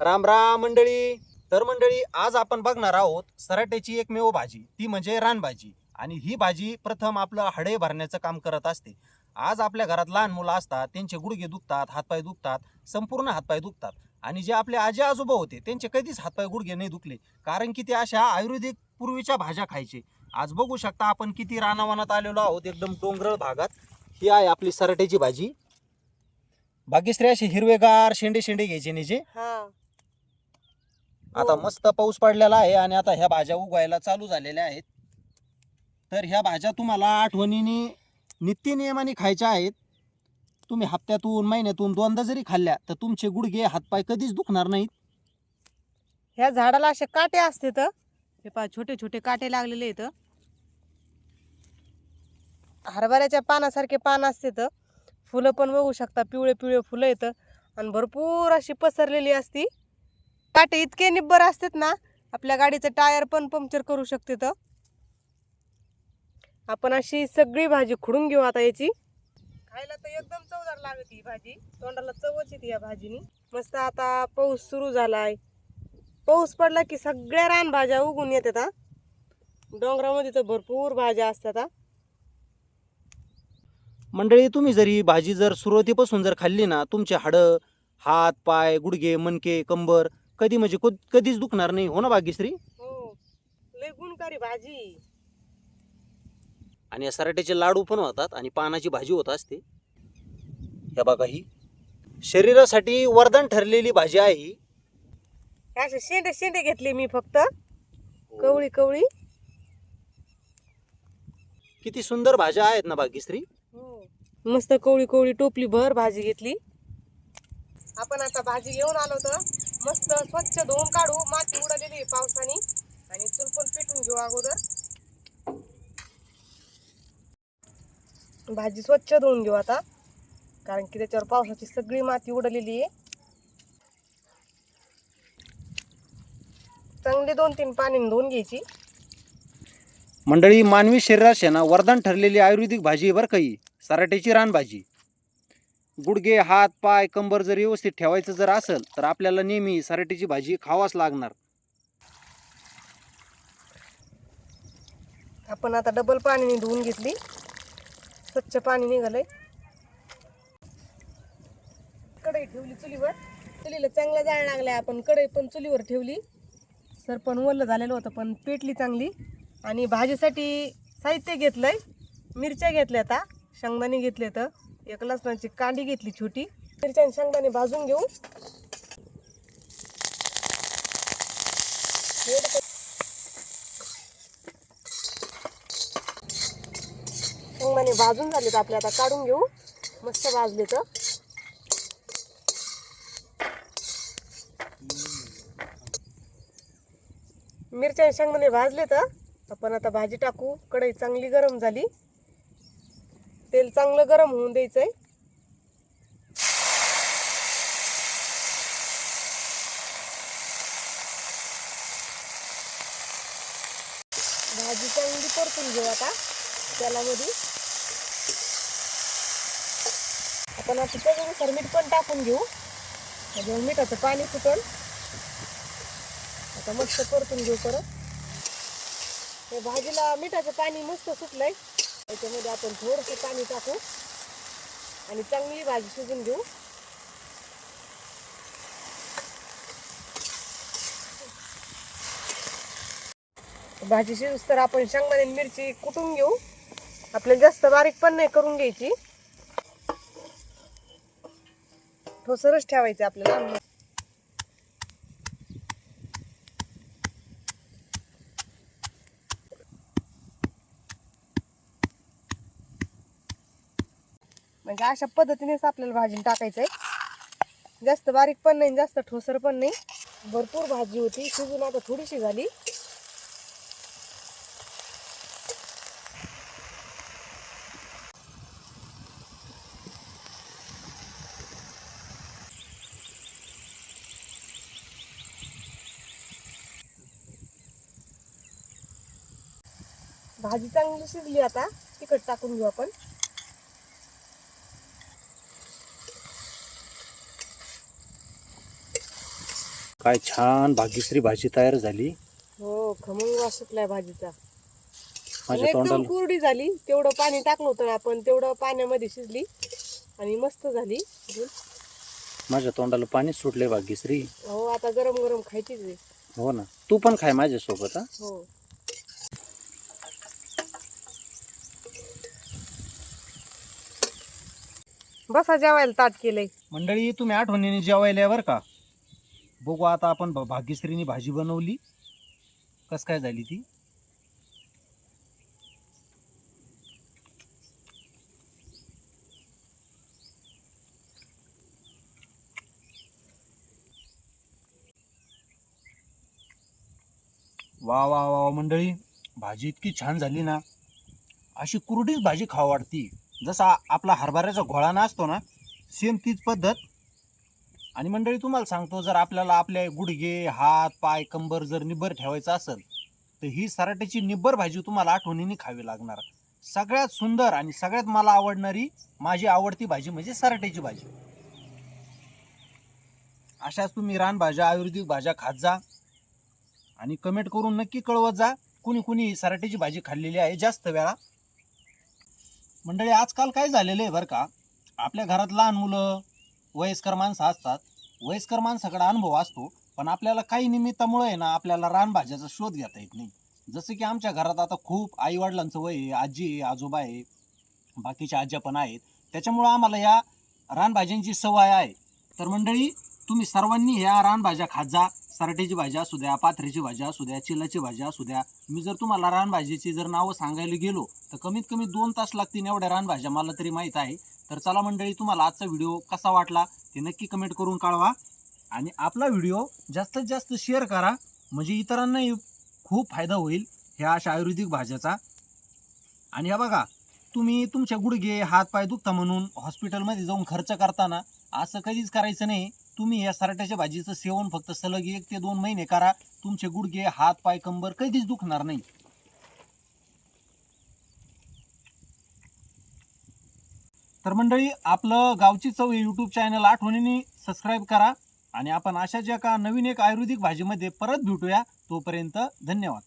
राम राम मंडळी. तर मंडळी आज आपण बघणार आहोत सराट्याची एकमेव भाजी. ती म्हणजे रानभाजी. आणि ही भाजी प्रथम आपलं हडे भरण्याचं काम करत असते. आज आपल्या घरात लहान मुलं असतात त्यांचे गुडघे दुखतात हातपाय दुखतात संपूर्ण हातपाय दुखतात. आणि जे आपले आजी आजोबा होते त्यांचे कधीच हातपाय गुडघे नाही दुखले. कारण की ते अशा आयुर्वेदिक पूर्वीच्या भाज्या खायचे. आज बघू शकता आपण किती रानावनात आलेलो आहोत एकदम डोंगरळ भागात. ही आहे आपली सराट्याची भाजी. भाग्यश्री असे हिरवेगार शेंडे शेंडे घ्यायचे नाही जे आता हो. मस्त पाऊस पडलेला आहे आणि आता ह्या भाज्या उगवायला चालू झालेल्या आहेत. तर ह्या भाज्या तुम्हाला आठवणीने नित्यनियमाने खायच्या आहेत. तुम्ही हप्त्यातून महिन्यातून दोनदा जरी खाल्ल्या तर तुमचे गुडघे हातपाय कधीच दुखणार नाहीत. ह्या झाडाला असे काटे असते तर? हे पहा छोटे छोटे काटे लागलेले आहेत. हरभऱ्याच्या पानासारखे पान असते तर? फुलं पण बघू शकता पिवळे पिवळे फुलं येतं आणि भरपूर अशी पसरलेली असती. काटे इतके निब्बर असतात ना आपल्या गाडीचं टायर पण पंक्चर करू शकते तर. आपण अशी सगळी भाजी खुडून घेऊ आता याची. खायला तर एकदम चवदार लागते ही भाजी. तोंडाला चवच येते या भाजीनी. मस्त आता पाऊस सुरू झालाय. पाऊस पडला की सगळ्या रानभाज्या उगून येतात हा. डोंगरामध्ये तर भरपूर भाज्या असतात हा. मंडळी तुम्ही जरी भाजी जर सुरुवातीपासून जर खाल्ली ना तुमचे हाडं हात पाय गुडघे मणके कंबर कधी म्हणजे कध- कधीच दुखणार नाही हो ना भाग्यश्री? हो. लय गुणकारी भाजी. आणि या सराट्याचे लाडू पण होतात आणि पानाची भाजी होत असते. ह्या बघा ही. शरीरासाठी वरदान ठरलेली भाजी आहे ही. हे असे शेंडे शेंडे घेतले मी फक्त. कवळी कवळी. किती सुंदर भाज्या आहेत ना भाग्यश्री. मस्त कवळी कवळी टोपली भर भाजी घेतली. आपण आता भाजी घेऊन आलो तर. मस्त स्वच्छ धुवून काढू. माती उडालेली आहे पावसाने. आणि चूल पण पेटून घेऊ अगोदर. भाजी स्वच्छ धुवून घेऊ आता. कारण की त्याच्यावर पावसाची सगळी माती उडलेली आहे. चांगली दोन तीन पाण्याने धुवून घ्यायची. मंडळी मानवी शरीरास ना वरदान ठरलेली आयुर्वेदिक भाजी बरं काही सराट्याची रानभाजी. गुडघे हात पाय कंबर जर व्यवस्थित ठेवायचं जर असेल तर आपल्याला नेहमी सराटीची भाजी खावाच लागणार. आपण आता डबल पाणीने धुवून घेतली. स्वच्छ पाणी निघालंय. कढई ठेवली चुलीवर. चुलीला चांगला जाळ लागलाय आपण कढई पण चुलीवर ठेवली. सर पण ओलं झालेलं होतं पण पेटली चांगली. आणि भाजीसाठी साहित्य घेतलंय मिरच्या घेतल्या आता शेंगदाणे घेतले तर एक लसणाची कांडी घेतली छोटी. मिरच्या शेंगदाणे भाजून घेऊ. शेंगदाणे भाजून झालेत आपले आता काढून घेऊ. मस्त भाजले तर. मिरच्या शेंगदाणे भाजले तर आपण आता भाजी टाकू. कढई चांगली गरम झाली. तेल चांगलं गरम होऊन द्यायचंय. भाजी चांगली परतून घेऊ आता तेलामध्ये. आपण आता त्याच्यानुसार मीठ पण टाकून घेऊ. म्हणजे मिठाचं पाणी सुटल आता मस्त परतून घेऊ परत. भाजीला मिठाचं पाणी मस्त सुटलंय. त्याच्यामध्ये आपण थोडंसं पाणी टाकू. आणि चांगली भाजी शिजून घेऊ. भाजी शिजूस तर आपण शेंगदाणे मिरची कुटून घेऊ. आपल्याला जास्त बारीक पण नाही करून घ्यायची. ठोसरच ठेवायचं आपल्याला. म्हणजे अशा पद्धतीनेच आपल्याला भाजी टाकायचं आहे जास्त बारीक पण नाही जास्त ठोसर पण नाही. भरपूर भाजी होती शिजून आता थोडीशी झाली. भाजी चांगली शिजली आता तिखट टाकून घेऊ आपण. काय छान भाग्यश्री भाजी तयार झाली. हो खमंग वास सुटलाय भाजीचा. माझ्या एकदम तोंडाला. कोरडी झाली. तेवढं पाणी टाकलं होतं ना आपण तेवढं पाण्यामध्ये शिजली आणि मस्त झाली. अजून. माझ्या तोंडाला पाणी सुटले भाग्यश्री. हो आता गरम गरम खायचीच आहे. हो ना. तू पण खाय माझ्यासोबत हा. हो. बसा जेवायला ताट केलंय. मंडळी तुम्ही आठवणीने जेवायला या बरं का? बघू आता आपण भाग्यश्रीनी भाजी बनवली. कस काय झाली ती? वा वा वा वा मंडळी भाजी इतकी छान झाली ना. अशी कुरडीच भाजी खावा वाटती. जसा आपला हरभऱ्याचा घोळा ना असतो ना सेम तीच पद्धत. आणि मंडळी तुम्हाला सांगतो जर आपल्याला आपले गुडघे हात पाय कंबर जर निब्बर ठेवायचं असेल तर ही सराट्याची निब्बर भाजी तुम्हाला आठवणीने खावी लागणार. सगळ्यात सुंदर आणि सगळ्यात मला आवडणारी माझी आवडती भाजी म्हणजे सराट्याची भाजी. अशाच तुम्ही रानभाज्या आयुर्वेदिक भाज्या खात जा. आणि कमेंट करून नक्की कळवत जा कुणी कुणी सराट्याची भाजी खाल्लेली आहे जास्त वेळा. मंडळी आजकाल काय झालेलं आहे बरं का आपल्या घरात लहान मुलं वयस्कर माणसं असतात वयस्कर माणसाकडे अनुभव असतो पण आपल्याला काही निमित्तामुळे आहे ना आपल्याला रानभाज्याचा शोध घेता येत नाही. जसं की आमच्या घरात आता खूप आई वडिलांचं वय आहे आजी आहे आजोबा आहे बाकीच्या आज्या पण आहेत. त्याच्यामुळं आम्हाला या रानभाज्यांची सवय आहे. तर मंडळी तुम्ही सर्वांनी ह्या रानभाज्या खात जा सराट्याची भाजी असू द्या पाथरीची भाजी असू द्या चिलाची भाजी असू द्या मी जर तुम्हाला रानभाजीची जर नावं सांगायला गेलो तर कमीत कमी दोन तास लागतील एवढ्या रानभाज्या मला तरी माहीत आहे. तर चला मंडळी तुम्हाला आजचा व्हिडिओ कसा वाटला ते नक्की कमेंट करून कळवा. आणि आपला व्हिडिओ जास्तीत जास्त शेअर करा म्हणजे इतरांनाही खूप फायदा होईल ह्या अशा आयुर्वेदिक भाज्याचा. आणि ह्या बघा तुम्ही तुमच्या गुडघे हातपाय दुखता म्हणून हॉस्पिटलमध्ये जाऊन खर्च करताना असं कधीच करायचं नाही. तुम्ही या सराट्याच्या भाजीचं सेवन फक्त सलग एक ते दोन महिने करा. तुमचे गुडघे हात पाय कंबर कधीच दुखणार नाही. तर मंडळी आपलं गावची चव यूट्यूब चॅनल आठवणीने सबस्क्राईब करा आणि आपण अशा ज्या का नवीन एक आयुर्वेदिक भाजीमध्ये परत भेटूया तोपर्यंत धन्यवाद.